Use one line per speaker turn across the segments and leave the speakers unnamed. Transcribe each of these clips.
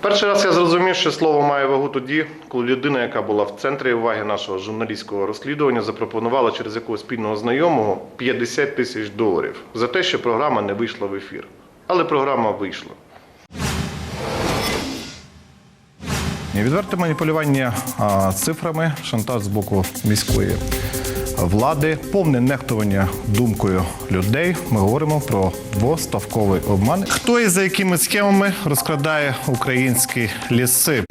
Перший раз я зрозумів, що слово має вагу тоді, коли людина, яка була в центрі уваги нашого журналістського розслідування, запропонувала через якогось спільного знайомого 50 тисяч доларів за те, що програма не вийшла в ефір. Але програма вийшла. Відверте маніпулювання цифрами, шантаж з боку міської влади, повне нехтування думкою людей. Ми говоримо про двоставковий обман. Хто і за якими схемами розкрадає українські ліси?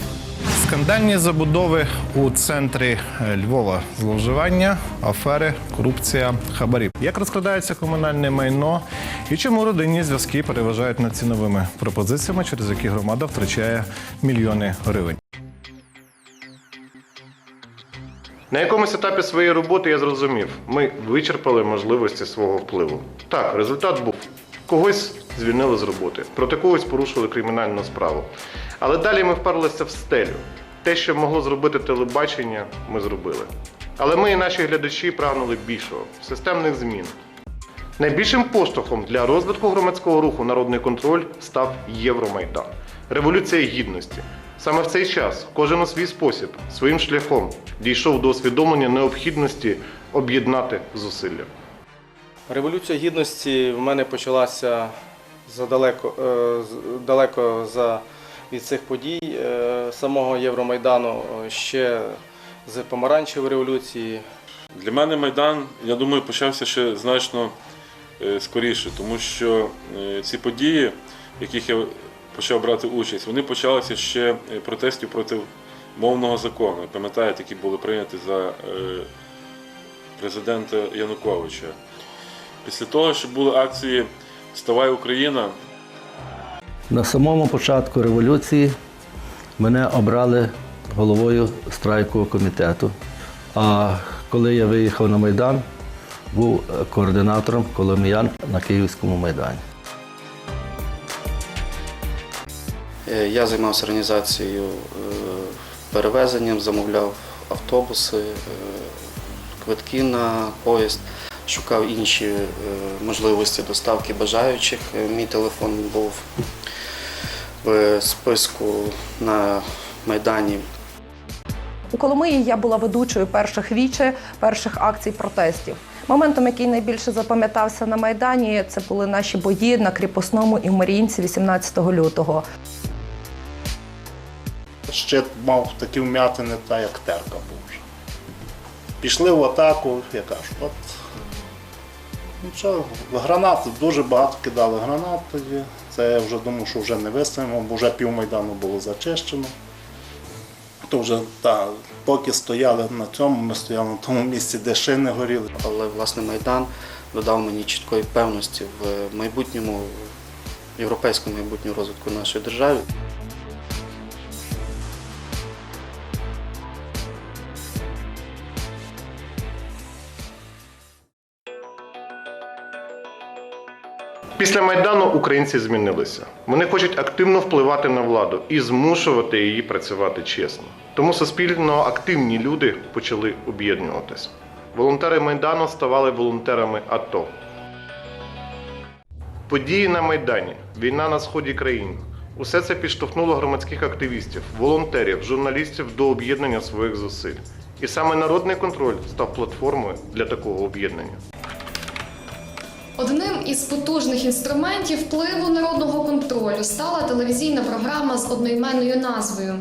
Скандальні забудови у центрі е, Львова, зловживання, афери, корупція, хабарі. Як розкрадається комунальне майно і чому родинні зв'язки переважають над ціновими пропозиціями, через які громада втрачає мільйони гривень? На якомусь етапі своєї роботи я зрозумів, ми вичерпали можливості свого впливу. Так, результат був. Когось звільнили з роботи, проти когось порушили кримінальну справу. Але далі ми вперлися в стелю. Те, що могло зробити телебачення, ми зробили. Але ми і наші глядачі прагнули більшого системних змін. Найбільшим поштовхом для розвитку громадського руху народний контроль став Євромайдан. Революція гідності. Саме в цей час кожен у свій спосіб, своїм шляхом дійшов до усвідомлення необхідності об'єднати зусилля.
Революція гідності в мене почалася задалеко, е, далеко за, від цих подій е, самого Євромайдану е, ще з помаранчевої революції.
Для мене Майдан, я думаю, почався ще значно скоріше, тому що ці події, яких я почав брати участь, вони почалися ще е, протестів проти мовного закону. Пам'ятаєте, які були прийняті за е, президента Януковича. Після того, що були акції Вставай Україна,
На самому початку революції мене обрали головою страйкового комітету. А коли я виїхав на Майдан, був координатором коломіян на Київському майдані.
Я займався організацією е, перевезенням, замовляв автобуси, е, квитки на поїзд, шукав інші е, можливості доставки бажаючих. Е, Мій телефон був в списку на Майдані.
У Коломиї я була ведучою перших віче, перших акцій протестів. Моментом, який найбільше запам'ятався на Майдані, це були наші бої на кріпосному і в Маріїнці 18 лютого.
Щит мав такі вмятини, та як терка був. Пішли в атаку, я кажу, от ну що, гранати, дуже багато кидали гранат тоді. Це я вже думав, що вже не вистоїмо, бо вже пів майдану було зачищено. То вже та, поки стояли на цьому, ми стояли на тому місці, де шини горіли.
Але власне Майдан додав мені чіткої певності в майбутньому, європейському майбутньому розвитку нашої держави.
Після Майдану українці змінилися. Вони хочуть активно впливати на владу і змушувати її працювати чесно. Тому суспільно активні люди почали об'єднуватись. Волонтери Майдану ставали волонтерами АТО. Події на Майдані, війна на сході країни. Усе це підштовхнуло громадських активістів, волонтерів, журналістів до об'єднання своїх зусиль. І саме народний контроль став платформою для такого об'єднання.
Із потужних інструментів впливу народного контролю стала телевізійна програма з одноіменною назвою.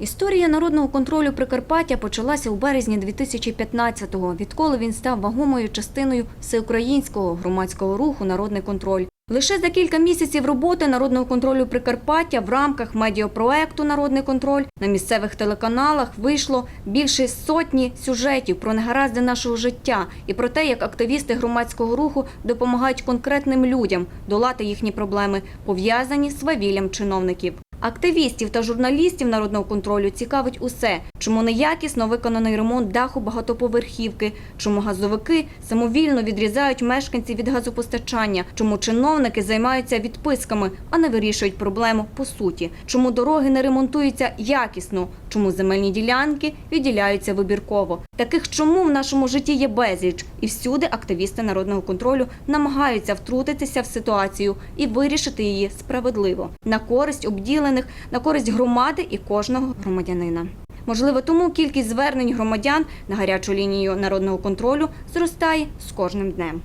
Історія народного контролю Прикарпаття почалася у березні 2015-го, відколи він став вагомою частиною всеукраїнського громадського руху Народний контроль. Лише за кілька місяців роботи народного контролю Прикарпаття в рамках медіапроекту Народний контроль на місцевих телеканалах вийшло більше сотні сюжетів про негаразди нашого життя і про те, як активісти громадського руху допомагають конкретним людям долати їхні проблеми, пов'язані з свавіллям чиновників. Активістів та журналістів народного контролю цікавить усе, чому неякісно виконаний ремонт даху багатоповерхівки, чому газовики самовільно відрізають мешканців від газопостачання, чому чиновники займаються відписками, а не вирішують проблему по суті, чому дороги не ремонтуються якісно, чому земельні ділянки відділяються вибірково. Таких чому в нашому житті є безліч, і всюди активісти народного контролю намагаються втрутитися в ситуацію і вирішити її справедливо на користь обділених, на користь громади і кожного громадянина. Можливо, тому кількість звернень громадян на гарячу лінію народного контролю зростає з кожним днем.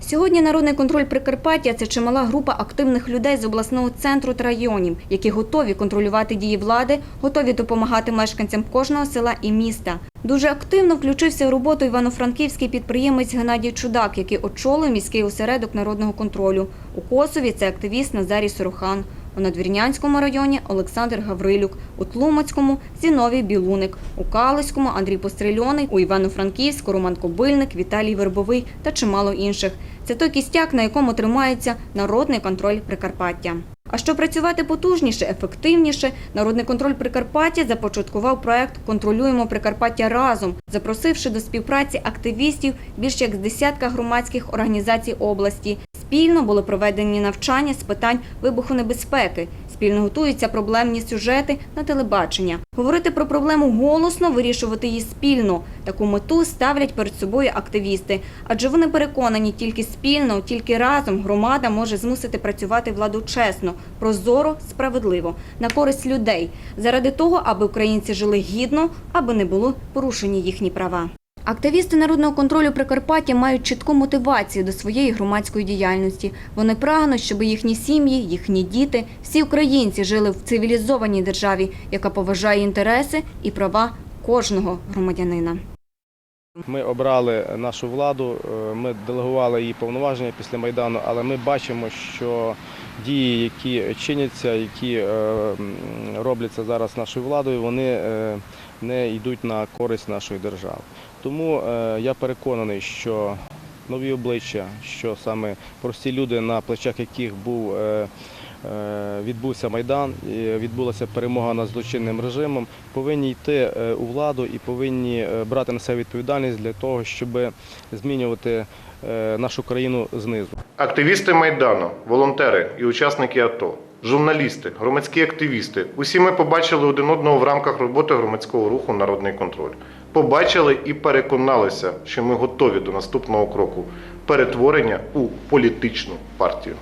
Сьогодні народний контроль Прикарпаття це чимала група активних людей з обласного центру та районів, які готові контролювати дії влади, готові допомагати мешканцям кожного села і міста. Дуже активно включився в роботу івано-франківський підприємець Геннадій Чудак, який очолив міський осередок народного контролю. У Косові це активіст Назарій Сорохан. У Надвірнянському районі Олександр Гаврилюк, у Тлумацькому Зіновій Білуник, у Калиському Андрій Пострельоний, у Івано-Франківську Роман Кобильник, Віталій Вербовий та чимало інших. Це той кістяк, на якому тримається народний контроль Прикарпаття. А щоб працювати потужніше, ефективніше, народний контроль Прикарпаття започаткував проект Контролюємо Прикарпаття разом, запросивши до співпраці активістів більш як з десятка громадських організацій області. Спільно були проведені навчання з питань вибухонебезпеки. Спільно готуються проблемні сюжети на телебачення. Говорити про проблему голосно, вирішувати її спільно. Таку мету ставлять перед собою активісти, адже вони переконані, тільки спільно, тільки разом громада може змусити працювати владу чесно, прозоро, справедливо, на користь людей, заради того, аби українці жили гідно, аби не було порушені їхні права. Активісти народного контролю Прикарпаття мають чітку мотивацію до своєї громадської діяльності. Вони прагнуть, щоб їхні сім'ї, їхні діти, всі українці жили в цивілізованій державі, яка поважає інтереси і права кожного громадянина.
Ми обрали нашу владу, е, ми делегували її повноваження після Майдану, але ми бачимо, що дії, які чиняться, які е, робляться зараз нашою владою, вони е, не йдуть на користь нашої держави. Тому е, я переконаний, що нові обличчя, що саме прості люди, на плечах яких був е, е, відбувся майдан, відбулася перемога над злочинним режимом, повинні йти у владу і повинні брати на себе відповідальність для того, щоб змінювати нашу країну знизу.
Активісти Майдану, волонтери і учасники АТО, журналісти, громадські активісти. Усі ми побачили один одного в рамках роботи громадського руху Народний контроль. Побачили і переконалися, що ми готові до наступного кроку перетворення у політичну партію.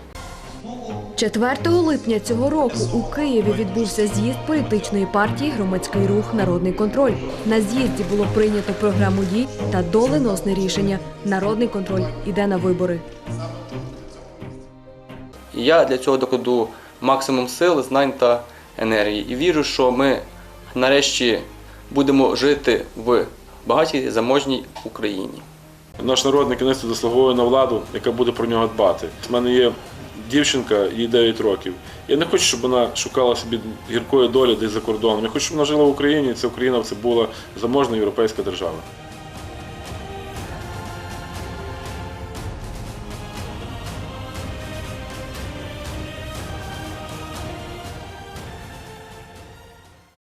4 липня цього року у Києві відбувся з'їзд політичної партії Громадський рух Народний контроль. На з'їзді було прийнято програму дій та доленосне рішення. Народний контроль іде на вибори.
Я для цього докладу максимум сил, знань та енергії. І вірю, що ми нарешті будемо жити в багатій заможній Україні.
Наш народ накінець заслуговує на владу, яка буде про нього дбати. У мене є дівчинка, їй 9 років. Я не хочу, щоб вона шукала собі гіркої долі десь за кордоном. Я хочу, щоб вона жила в Україні. і Ця Україна це була заможна європейська держава.